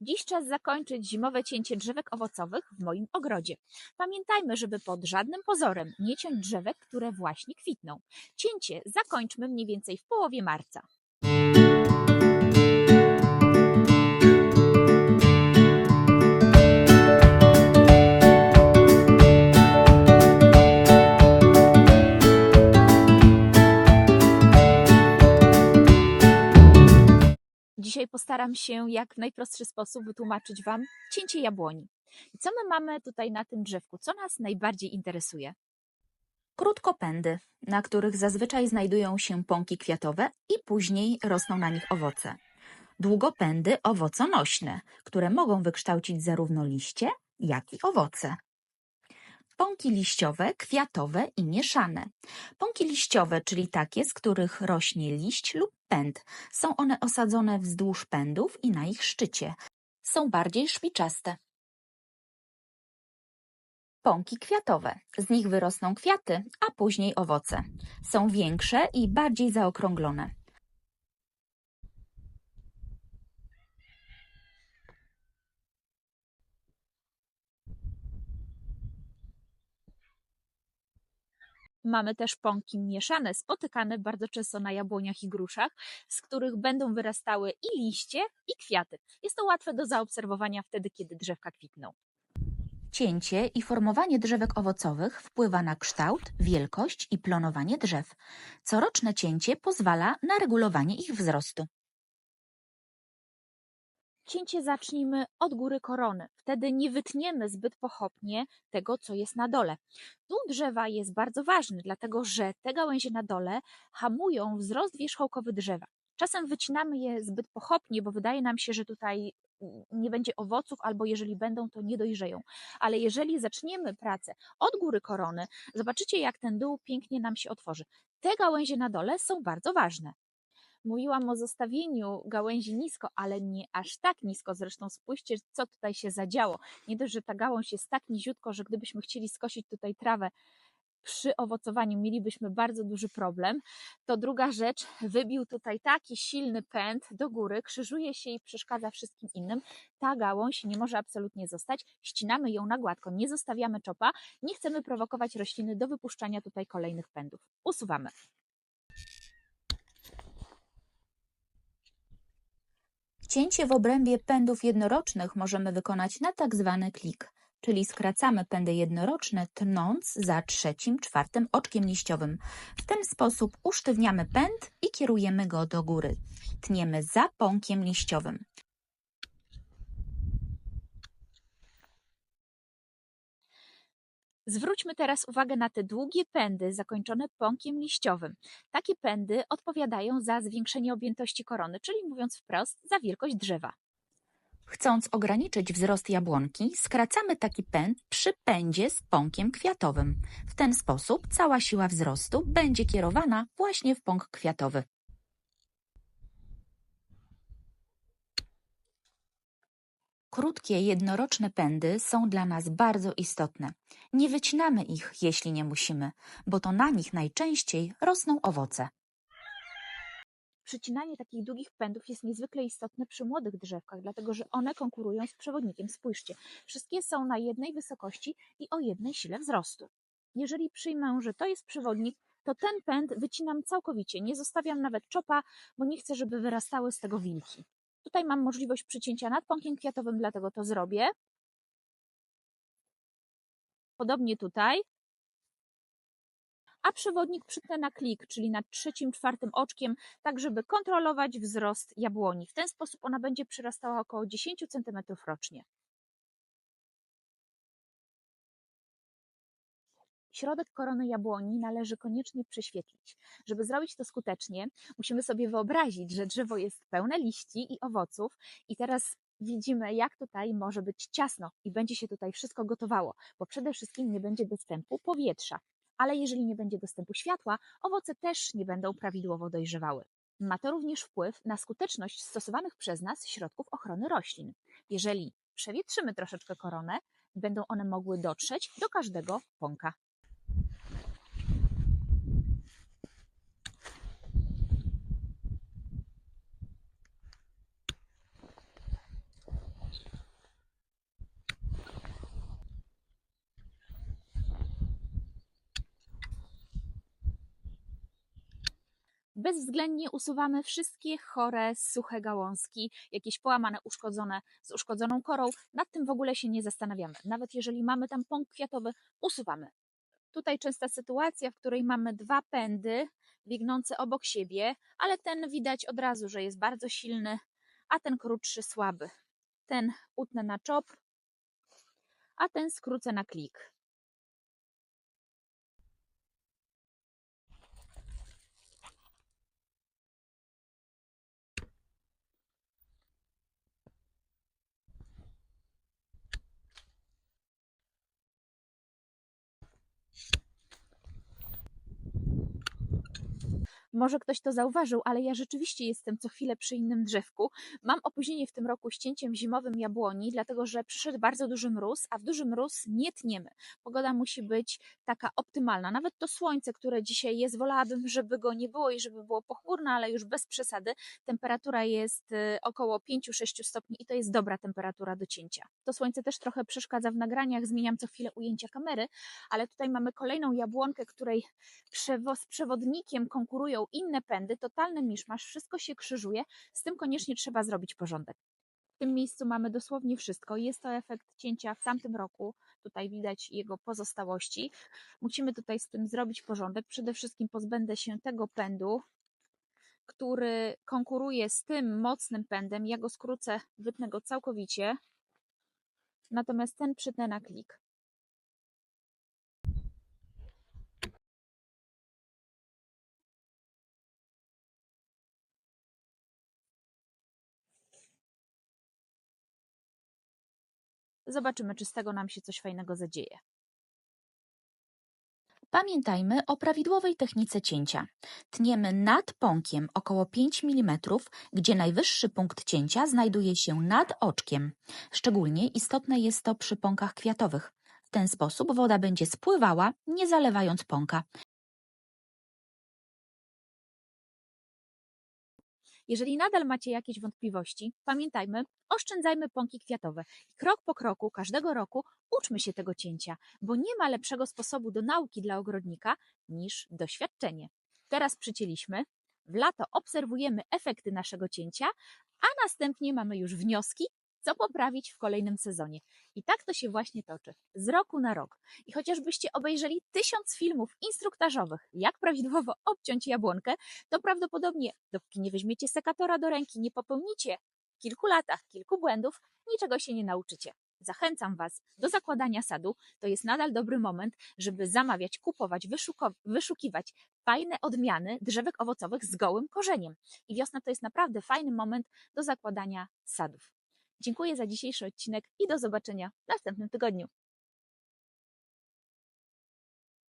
Dziś czas zakończyć zimowe cięcie drzewek owocowych w moim ogrodzie. Pamiętajmy, żeby pod żadnym pozorem nie ciąć drzewek, które właśnie kwitną. Cięcie zakończmy mniej więcej w połowie marca. Postaram się jak w najprostszy sposób wytłumaczyć Wam cięcie jabłoni. I co my mamy tutaj na tym drzewku? Co nas najbardziej interesuje? Krótkopędy, na których zazwyczaj znajdują się pąki kwiatowe i później rosną na nich owoce. Długopędy owoconośne, które mogą wykształcić zarówno liście, jak i owoce. Pąki liściowe, kwiatowe i mieszane. Pąki liściowe, czyli takie, z których rośnie liść lub pęd. Są one osadzone wzdłuż pędów i na ich szczycie. Są bardziej szpiczaste. Pąki kwiatowe. Z nich wyrosną kwiaty, a później owoce. Są większe i bardziej zaokrąglone. Mamy też pąki mieszane, spotykane bardzo często na jabłoniach i gruszach, z których będą wyrastały i liście, i kwiaty. Jest to łatwe do zaobserwowania wtedy, kiedy drzewka kwitną. Cięcie i formowanie drzewek owocowych wpływa na kształt, wielkość i plonowanie drzew. Coroczne cięcie pozwala na regulowanie ich wzrostu. Cięcie zacznijmy od góry korony. Wtedy nie wytniemy zbyt pochopnie tego, co jest na dole. Dół drzewa jest bardzo ważny, dlatego że te gałęzie na dole hamują wzrost wierzchołkowy drzewa. Czasem wycinamy je zbyt pochopnie, bo wydaje nam się, że tutaj nie będzie owoców, albo jeżeli będą, to nie dojrzeją. Ale jeżeli zaczniemy pracę od góry korony, zobaczycie, jak ten dół pięknie nam się otworzy. Te gałęzie na dole są bardzo ważne. Mówiłam o zostawieniu gałęzi nisko, ale nie aż tak nisko. Zresztą spójrzcie, co tutaj się zadziało. Nie dość, że ta gałąź jest tak niziutko, że gdybyśmy chcieli skosić tutaj trawę przy owocowaniu, mielibyśmy bardzo duży problem. To druga rzecz, wybił tutaj taki silny pęd do góry, krzyżuje się i przeszkadza wszystkim innym. Ta gałąź nie może absolutnie zostać. Ścinamy ją na gładko, nie zostawiamy czopa. Nie chcemy prowokować rośliny do wypuszczania tutaj kolejnych pędów. Usuwamy. Cięcie w obrębie pędów jednorocznych możemy wykonać na tak zwany klik, czyli skracamy pędy jednoroczne tnąc za trzecim, czwartym oczkiem liściowym. W ten sposób usztywniamy pęd i kierujemy go do góry. Tniemy za pąkiem liściowym. Zwróćmy teraz uwagę na te długie pędy zakończone pąkiem liściowym. Takie pędy odpowiadają za zwiększenie objętości korony, czyli mówiąc wprost, za wielkość drzewa. Chcąc ograniczyć wzrost jabłonki, skracamy taki pęd przy pędzie z pąkiem kwiatowym. W ten sposób cała siła wzrostu będzie kierowana właśnie w pąk kwiatowy. Krótkie, jednoroczne pędy są dla nas bardzo istotne. Nie wycinamy ich, jeśli nie musimy, bo to na nich najczęściej rosną owoce. Przycinanie takich długich pędów jest niezwykle istotne przy młodych drzewkach, dlatego że one konkurują z przewodnikiem. Spójrzcie, wszystkie są na jednej wysokości i o jednej sile wzrostu. Jeżeli przyjmę, że to jest przewodnik, to ten pęd wycinam całkowicie, nie zostawiam nawet czopa, bo nie chcę, żeby wyrastały z tego wilki. Tutaj mam możliwość przycięcia nad pąkiem kwiatowym, dlatego to zrobię. Podobnie tutaj. A przewodnik przytnę na klik, czyli nad trzecim, czwartym oczkiem, tak żeby kontrolować wzrost jabłoni. W ten sposób ona będzie przyrastała około 10 cm rocznie. Środek korony jabłoni należy koniecznie prześwietlić. Żeby zrobić to skutecznie, musimy sobie wyobrazić, że drzewo jest pełne liści i owoców i teraz widzimy, jak tutaj może być ciasno i będzie się tutaj wszystko gotowało, bo przede wszystkim nie będzie dostępu powietrza. Ale jeżeli nie będzie dostępu światła, owoce też nie będą prawidłowo dojrzewały. Ma to również wpływ na skuteczność stosowanych przez nas środków ochrony roślin. Jeżeli przewietrzymy troszeczkę koronę, będą one mogły dotrzeć do każdego pąka. Bezwzględnie usuwamy wszystkie chore, suche gałązki, jakieś połamane, uszkodzone, z uszkodzoną korą. Nad tym w ogóle się nie zastanawiamy. Nawet jeżeli mamy tam pąk kwiatowy, usuwamy. Tutaj częsta sytuacja, w której mamy dwa pędy biegnące obok siebie, ale ten widać od razu, że jest bardzo silny, a ten krótszy słaby. Ten utnę na czop, a ten skrócę na klik. Może ktoś to zauważył, ale ja rzeczywiście jestem co chwilę przy innym drzewku. Mam opóźnienie w tym roku z cięciem zimowym jabłoni, dlatego że przyszedł bardzo duży mróz, a w duży mróz nie tniemy. Pogoda musi być taka optymalna. Nawet to słońce, które dzisiaj jest, wolałabym, żeby go nie było i żeby było pochmurne, ale już bez przesady. Temperatura jest y, około 5-6 stopni i to jest dobra temperatura do cięcia. To słońce też trochę przeszkadza w nagraniach, zmieniam co chwilę ujęcia kamery, ale tutaj mamy kolejną jabłonkę, której z przewodnikiem konkurują inne pędy, totalny miszmasz, wszystko się krzyżuje, z tym koniecznie trzeba zrobić porządek. W tym miejscu mamy dosłownie wszystko. Jest to efekt cięcia w tamtym roku. Tutaj widać jego pozostałości. Musimy tutaj z tym zrobić porządek. Przede wszystkim pozbędę się tego pędu, który konkuruje z tym mocnym pędem. Ja go skrócę, wytnę go całkowicie. Natomiast ten przytnę na klik. Zobaczymy, czy z tego nam się coś fajnego zadzieje. Pamiętajmy o prawidłowej technice cięcia. Tniemy nad pąkiem około 5 mm, gdzie najwyższy punkt cięcia znajduje się nad oczkiem. Szczególnie istotne jest to przy pąkach kwiatowych. W ten sposób woda będzie spływała, nie zalewając pąka. Jeżeli nadal macie jakieś wątpliwości, pamiętajmy, oszczędzajmy pąki kwiatowe krok po kroku, każdego roku uczmy się tego cięcia, bo nie ma lepszego sposobu do nauki dla ogrodnika niż doświadczenie. Teraz przycięliśmy, w lato obserwujemy efekty naszego cięcia, a następnie mamy już wnioski, co poprawić w kolejnym sezonie. I tak to się właśnie toczy, z roku na rok. I chociażbyście obejrzeli tysiąc filmów instruktażowych, jak prawidłowo obciąć jabłonkę, to prawdopodobnie, dopóki nie weźmiecie sekatora do ręki, nie popełnicie w kilku latach kilku błędów, niczego się nie nauczycie. Zachęcam Was do zakładania sadu. To jest nadal dobry moment, żeby zamawiać, kupować, wyszukiwać fajne odmiany drzewek owocowych z gołym korzeniem. I wiosna to jest naprawdę fajny moment do zakładania sadów. Dziękuję za dzisiejszy odcinek i do zobaczenia w następnym tygodniu.